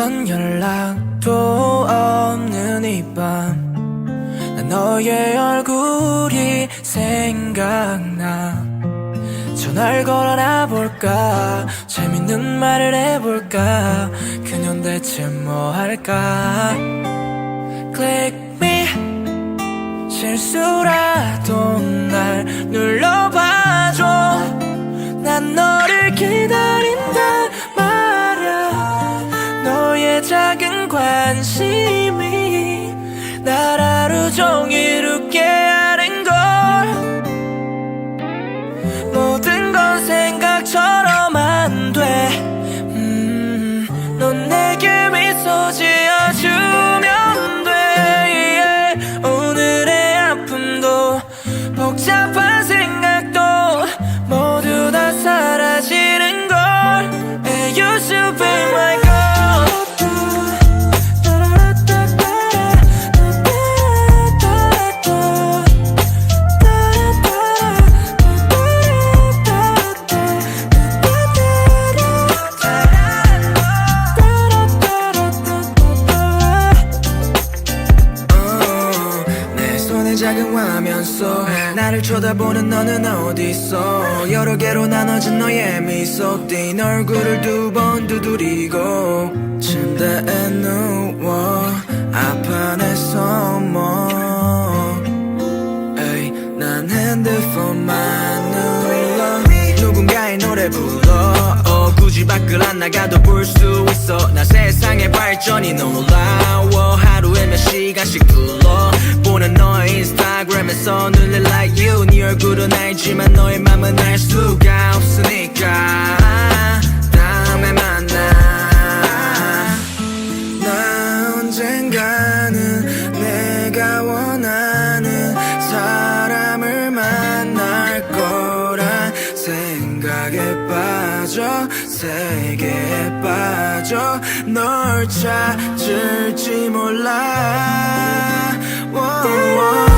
아무런 연락도 없는 이밤. 난 너의 얼굴이 생각나. 전화를 걸어나 볼까? 재밌는 말을 해볼까? 그녀 대체 뭐 할까? Click me. 실수라도 날 눌러 작은 관심이 날 하루 종일 웃게 작은 화면 속 나를 쳐다보는 너는 어딨어 여러 개로 나눠진 너의 미소. 띈 얼굴을 두 번 두드리고 침대에 누워 앞판에 서머 에이, 난 핸드폰만 눌러. 누군가의 노래 불러. 어, 굳이 밖을 안 나가도 볼 수 있어. 나 세상의 발전이 놀라워. 하루에 몇 시간씩 둘러 보는 너의 인스타그램에서 늘릴 like you 네 얼굴은 알지만 너의 맘은 알 수가 없으니까. 다음에 만나. 나 언젠가는 내가 원하는 사람을 만날 거란 생각에 빠져 세계에 빠져 널 찾을지 몰라 someone